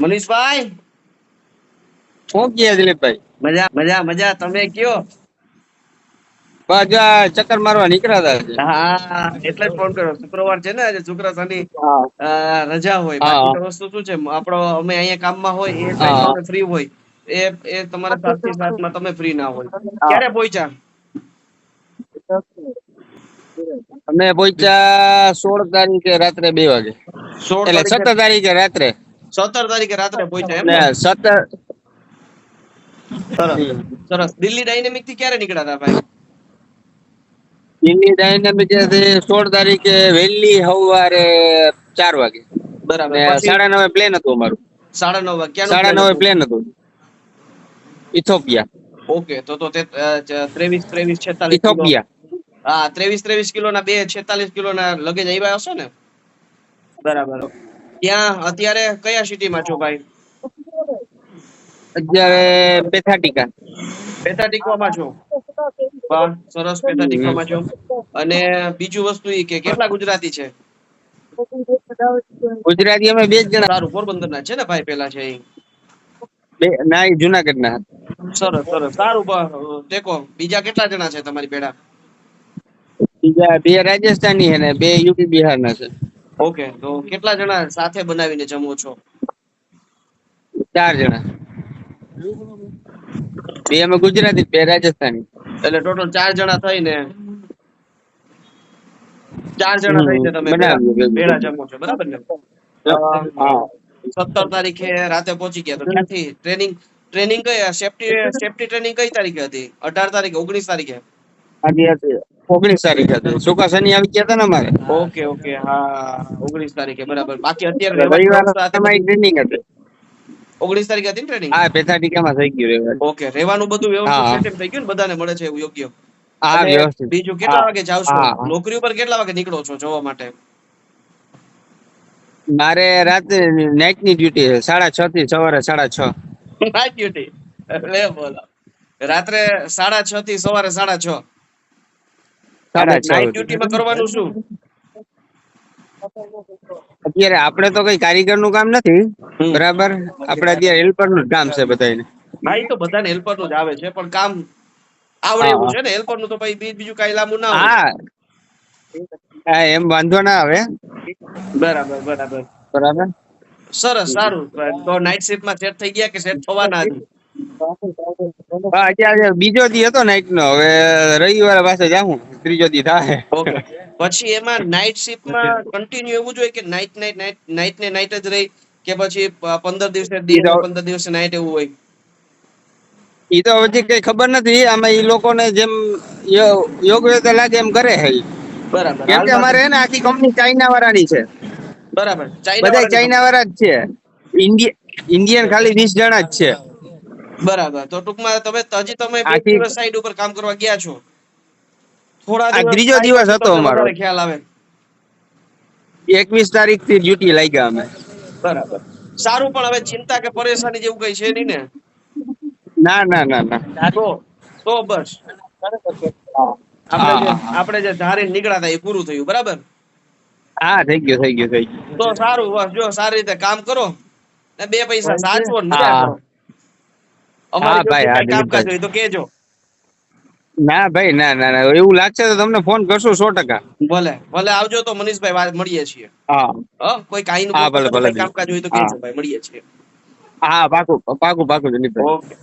મનીષભાઈ? શું કહે દિલીપભાઈ? મજા મજા મજા. તમે કયો? આ ચક્કર મારવા નીકળ્યા હતા હા એટલે જ ફોન કર્યો. શુક્રવાર છે ને આજે શુક્ર શનિ. રજા હોય. બાકી વસ્તુ શું છે? આપણો અમે અહીંયા કામમાં હોય એ. ટાઈમ ફ્રી હોય. એ એ તમારા સાતથી સાતમાં તમે ફ્રી ના હોય. ક્યારે પહોંચ્યા? અમે પહોંચ્યા સોળ તારીખે રાત્રે બે વાગે. સોળ એટલે સત્તર તારીખે રાત્રે. સત્તર તારીખે રાત્રે પહોંચ્યા એમ ને? સત્તર સરસ. સરસ. દિલ્હી ડાયનેમિકથી ક્યારે નીકળ્યા હતા ભાઈ? દિલ્હી ડાયનામિક સોળ તારીખે વહેલી સવારે ચાર વાગે. બરાબર. સાડા નવે પ્લેન હતું અમારું. સાડા નવ વાગ્યા. સાડા નવે પ્લેન હતું. ઇથોપિયા ઓકે તો તો તે ત્રેવીસ ત્રેવીસ છેતાલીસ ઇથોપિયા હા ત્રેવીસ ત્રેવીસ કિલો ના બે છેતાલીસ કિલો ના લગેજ આવ્યા હશે ને? બરાબર. ત્યાં અત્યારે કયા સિટીમાં છો ભાઈ? અત્યારે પેથાટિકા. પેટા છો? વાહ સરસ પેટા છો. અને બીજું વસ્તુ એ કે કેટલા ગુજરાતી છે? ગુજરાતી અમે બે જ જણા. સારું પોરબંદર ના છે ને ભાઈ પેલા છે એ બે ના જુનાગઢ ના સરસ સરસ. સારું દેખો બીજા કેટલા જણા છે તમારી પેડા બીજા બે રાજસ્થાની છે ને બે યુપી બિહાર ના છે. ઓકે તો કેટલા જણા સાથે બનાવીને જમો છો? ચાર જણા. બે અમે ગુજરાતી બે રાજસ્થાની. એટલે ટોટલ ચાર જણા થઈને ચાર જણા થઈને તમે ભેળા- જમો છો બરાબર ને? સત્તર તારીખે રાતે પહોંચી ગયા તો ક્યાંથી? ટ્રેનિંગ ટ્રેનિંગ કઈ સેફટી સેફટી ટ્રેનિંગ કઈ તારીખે હતી? અઢાર તારીખે ઓગણીસ તારીખે? ઓગણીસ તારીખે હતી. શનિ આવી ગયા હતા ને અમારે? ઓકે ઓકે હા ઓગણીસ તારીખે બરાબર. બાકી અત્યારે રવિવાર ટ્રેનિંગ હતી ઓગણીસ તારીખે હતી ને ટ્રેનિંગ હા પેથાટિકામાં થઈ ગયું રવિવાર ઓકે રહેવાનું બધું વ્યવસ્થિત. થઈ ગયું ને? બધાને મળે છે એવું યોગ્ય? હા વ્યવસ્થિત. બીજું કેટલા વાગે જાવ છો. નોકરી ઉપર કેટલા વાગે નીકળો છો જોવા માટે? મારે રાતે નાઈટની ડ્યુટી છે. સાડા છ થી સવારે સાડા છ. નાઈટ ડ્યુટી લે બોલો. રાત્રે સાડા છ થી સવારે સાડા છ. નાઇટ ડ્યુટીમાં કરવાનું શું? અત્યારે આપણે તો કઈ કારીગરનું કામ નથી બરાબર? આપણે અત્યારે હેલ્પરનું કામ છે બધાને ભાઈ તો બધાને હેલ્પરનું જ આવે છે પણ કામ આવડે એવું છે ને હેલ્પરનું તો ભાઈ બીજું કઈ લાંબુ ના હોય. હા. હા એમ વાંધો ના આવે. બરાબર બરાબર. બરાબર? સરસ સારું. તો નાઇટ શિફ્ટમાં સેટ થઈ ગયા કે સેટ થવાના હજી હા અત્યારે બીજો દી હતો નાઈટ નો હવે રવિવારે પાસે જાઉં ત્રીજો દી થાય. ઓકે. પછી એમાં નાઈટ શિફ્ટમાં કન્ટિન્યુ એવું જોઈએ કે નાઈટ નાઈટ નાઈટ નાઈટ ને નાઈટ જ રહી કે પછી પંદર દિવસે દી પંદર દિવસે નાઈટ એવું હોય? એ તો હજી કઈ ખબર નથી આમાં ઈ લોકોને જેમ યો- યોગ્ય લાગે એમ કરે છે બરાબર. કેમ કે અમારે ને આખી કંપની ચાઇના વાળાની છે. બરાબર. બધા ચાઇના વાળા જ છે. ઇન્ડિયન ખાલી વીસ જણા જ છે. બરાબર. તો ટૂંકમાં તમે હજી તમે સાઈડ ઉપર કામ કરવા ગયા છો. થોડા દિવસ ત્રીજો દિવસ હતો અમારો. ખ્યાલ આવે. એકવીસ તારીખથી ડ્યુટી લાગ્યા અમે. બરાબર. સારું પણ હવે ચિંતા કે પરેશાની જેવું કઈ છે નહીં ને? ના ના ના ના. તો તો બસ. આપણે જે. આપણે જે ધારીને નીકળ્યા હતા એ પૂરું થયું બરાબર? હા થઈ ગયું થઈ ગયું થઈ ગયું. તો સારું બસ જો સારી રીતે કામ કરો. ને બે પૈસા સાચવો ને અમારી કામકાજ હોય તો કેજો ના ભાઈ ના ના ના એવું લાગશે તો તમને ફોન કરશું સો ટકા. ભલે ભલે આવજો તો મનીષભાઈ વાત મળીએ છીએ. હા. કોઈ કાંઈ નું. કામકાજ હોય તો કેજો ભાઈ મળીએ છીએ. હા પાકું પાકું પાકું દિલીપભાઈ. ઓકે.